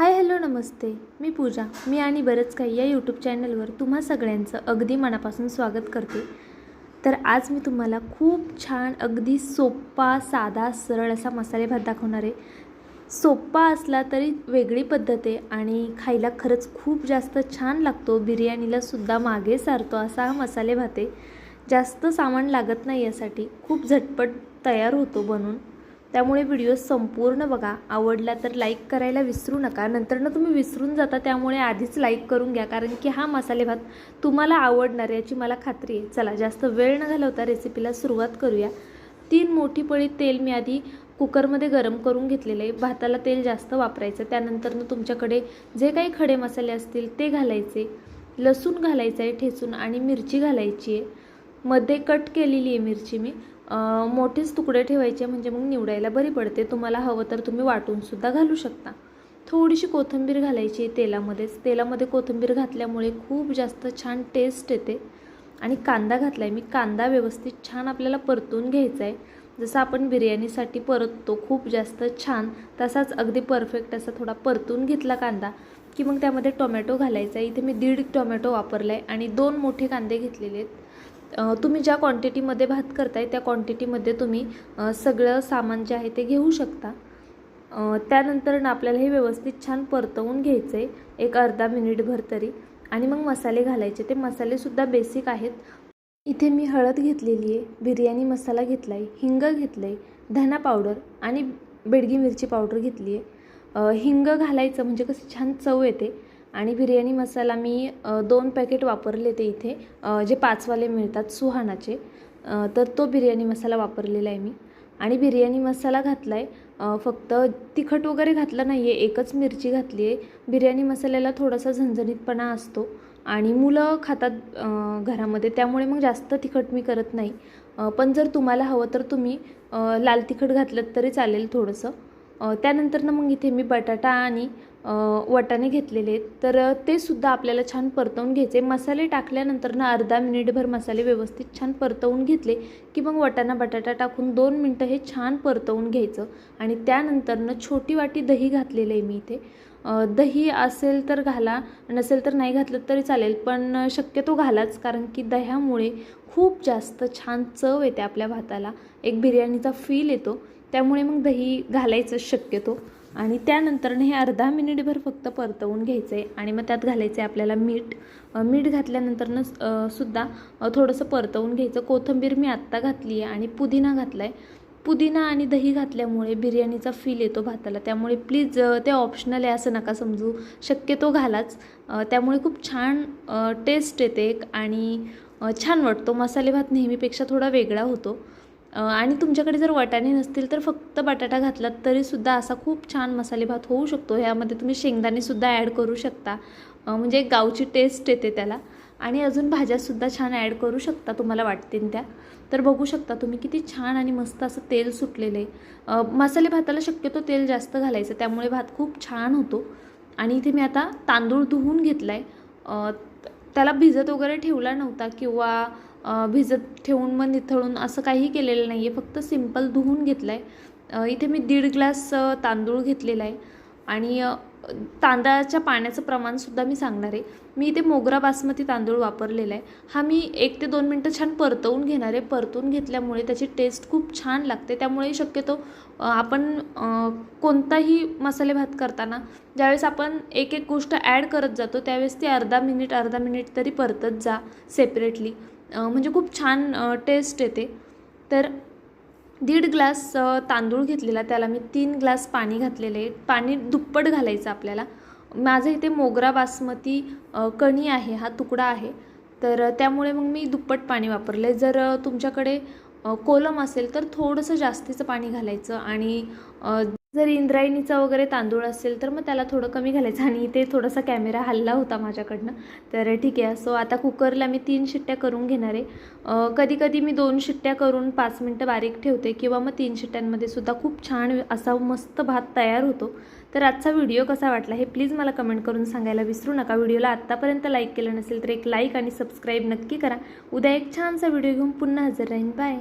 Hi hello नमस्ते. मी पूजा. मी आणि बरंच काही या यूट्यूब चॅनलवर तुम्हा सगळ्यांचं अगदी मनापासून स्वागत करते. तर आज मी तुम्हाला खूप छान अगदी सोप्पा साधा सरळ असा मसाले भात दाखवणार आहे. सोप्पा असला तरी वेगळी पद्धत आहे आणि खायला खरंच खूप जास्त छान लागतो. बिर्याणीला सुद्धा मागे सारतो असा हा मसाले भात आहे. जास्त सामान लागत नाही यासाठी. खूप झटपट तयार होतो बनून. त्यामुळे व्हिडिओ संपूर्ण बघा. आवडला तर लाईक करायला विसरू नका. नंतरनं तुम्ही विसरून जाता त्यामुळे आधीच लाईक करून घ्या. कारण की हा मसाले भात तुम्हाला आवडणार याची मला खात्री आहे. चला जास्त वेळ न घालवता रेसिपीला सुरुवात करूया. तीन मोठी पळी तेल मी आधी कुकरमध्ये गरम करून घेतलेलं आहे. भाताला तेल जास्त वापरायचं. त्यानंतरनं तुमच्याकडे जे काही खडे मसाले असतील ते घालायचे. लसूण घालायचं आहे ठेचून आणि मिरची घालायची आहे. मध्ये कट केलेली आहे मिरची मी. मोठेच तुकडे ठेवायचे म्हणजे मग निवडायला बरी पडते. तुम्हाला हवं तर तुम्ही वाटूनसुद्धा घालू शकता. थोडीशी कोथिंबीर घालायची तेलामध्येच. तेलामध्ये कोथिंबीर घातल्यामुळे खूप जास्त छान टेस्ट येते. आणि कांदा घातला आहे मी कांदा व्यवस्थित छान आपल्याला परतून घ्यायचा आहे जसं आपण बिर्याणीसाठी परततो खूप जास्त छान तसाच अगदी परफेक्ट असा थोडा परतून घेतला कांदा की मग त्यामध्ये टोमॅटो घालायचा आहे इथे मी दीड टोमॅटो वापरला आहे आणि दोन मोठे कांदे घेतलेले आहेत. तुम्ही ज्या क्वांटिटीमध्ये भात करताय त्या क्वांटिटीमध्ये तुम्ही सगळं सामान जे आहे ते घेऊ शकता. त्यानंतर आपल्याला हे व्यवस्थित छान परतवून घ्यायचं आहे एक अर्धा मिनिटभर तरी. आणि मग मसाले घालायचे. ते मसालेसुद्धा बेसिक आहेत. इथे मी हळद घेतलेली आहे बिर्याणी मसाला घेतला आहे हिंग घेतलं आहे धना पावडर आणि बेडगी मिरची पावडर घेतली आहे हिंग घालायचं म्हणजे कसं छान चव येते. आणि बिर्याणी मसाला मी दोन पॅकेट वापरले ते इथे. जे पाचवाले मिळतात सुहानाचे तर तो बिर्याणी मसाला वापरलेला आहे मी. आणि बिर्याणी मसाला घातला आहे फक्त तिखट वगैरे घातलं नाही आहे एकच मिरची घातली आहे. बिर्याणी मसाल्याला थोडासा झणझणीतपणा असतो आणि मुलं खातात घरामध्ये त्यामुळे मग जास्त तिखट मी करत नाही. पण जर तुम्हाला हवं तर तुम्ही लाल तिखट घातलं तरी चालेल थोडंसं. त्यानंतरनं मग इथे मी बटाटा आणि वाटाणे घेतलेले आहेत. तर ते सुद्धा आपल्याला छान परतवून घ्यायचे. मसाले टाकल्यानंतर ना अर्धा मिनिटभर मसाले व्यवस्थित छान परतवून घेतले की मग वाटाणा बटाटा टाकून दोन मिनटं हे छान परतवून घ्यायचं. आणि त्यानंतरनं छोटी वाटी दही घातलेलं आहे मी इथे. दही असेल तर घाला नसेल तर नाही घातलं तरी चालेल पण शक्यतो घालाच कारण की दह्यामुळे खूप जास्त छान चव येते आपल्या भाताला. एक बिर्याणीचा फील येतो. त्यामुळे मग दही घालायचं शक्यतो. आणि त्यानंतरनं हे अर्धा मिनिटभर फक्त परतवून घ्यायचं आहे आणि मग त्यात घालायचं आहे आपल्याला मीठ. मीठ घातल्यानंतरनं सुद्धा थोडंसं परतवून घ्यायचं. कोथिंबीर मी आत्ता घातली आहे आणि पुदिना घातला आहे पुदिना आणि दही घातल्यामुळे बिर्याणीचा फील येतो भाताला. त्यामुळे प्लीज ते ऑप्शनल आहे असं नका समजू. शक्यतो घालाच. त्यामुळे खूप छान टेस्ट येते एक आणि छान वाटतो. मसाले भात नेहमीपेक्षा थोडा वेगळा होतो. आणि तुमच्याकडे जर वाटाणे नसतील तर फक्त बटाटा घातलात तरीसुद्धा असा खूप छान मसाले भात होऊ शकतो. ह्यामध्ये तुम्ही शेंगदाणेसुद्धा ॲड करू शकता. म्हणजे एक गावची टेस्ट येते त्याला. आणि अजून भाज्यासुद्धा छान ॲड करू शकता तुम्हाला वाटतील त्या. तर बघू शकता तुम्ही किती छान आणि मस्त असं तेल सुटलेलं आहे. मसाले भाताला शक्यतो तेल जास्त घालायचं. त्यामुळे भात खूप छान होतो. आणि इथे मी आता तांदूळ धुवून घेतला आहे त्याला भिजत वगैरे ठेवला नव्हता किंवा भिजत ठेवून मग निथळून असं काही केलेलं नाही आहे फक्त सिंपल धुवून घेतलं आहे इथे मी दीड ग्लास तांदूळ घेतलेला आहे. आणि तांदळाच्या पाण्याचं प्रमाणसुद्धा मी सांगणार आहे. मी इथे मोगरा बासमती तांदूळ वापरलेला आहे. हा मी एक ते दोन मिनटं छान परतवून घेणार आहे. परतून घेतल्यामुळे त्याची टेस्ट खूप छान लागते. त्यामुळे शक्यतो आपण कोणताही मसाले भात करताना ज्यावेळेस आपण एक एक गोष्ट ॲड करत जातो त्यावेळेस ती अर्धा मिनिट अर्धा मिनिट तरी परतत जा सेपरेटली म्हणजे खूप छान टेस्ट येते. तर दीड ग्लास तांदूळ घेतलेला त्याला मी तीन ग्लास पाणी घातलेलं. आहे पाणी दुप्पट घालायचं आपल्याला. माझं इथे मोगरा बासमती कणी आहे हा तुकडा आहे. तर त्यामुळे मग मी दुप्पट पाणी वापरलं आहे जर तुमच्याकडे कोलम असेल तर थोडंसं जास्तीचं पाणी घालायचं आणि जर इंद्रायणीचा वगैरे तांदूळ असेल तर मग त्याला थोडं कमी घालायचं. आणि इथे थोडासा कॅमेरा हल्ला होता माझ्याकडनं. तर ठीक आहे सो आता कुकरला मी तीन शिट्ट्या करून घेणार आहे. कधीकधी कधी कधी मी दोन शिट्ट्या करून पाच मिनटं बारीक ठेवते किंवा मग तीन शिट्ट्यांमध्ये सुद्धा खूप छान असा मस्त भात तयार होतो. तर आजचा व्हिडिओ कसा वाटला हे प्लीज मला कमेंट करून सांगायला विसरू नका. व्हिडिओला आत्तापर्यंत लाईक केलं नसेल तर एक लाईक आणि सबस्क्राईब नक्की करा. उद्या एक छानसा व्हिडिओ घेऊन पुन्हा हजर राहीन. बाय.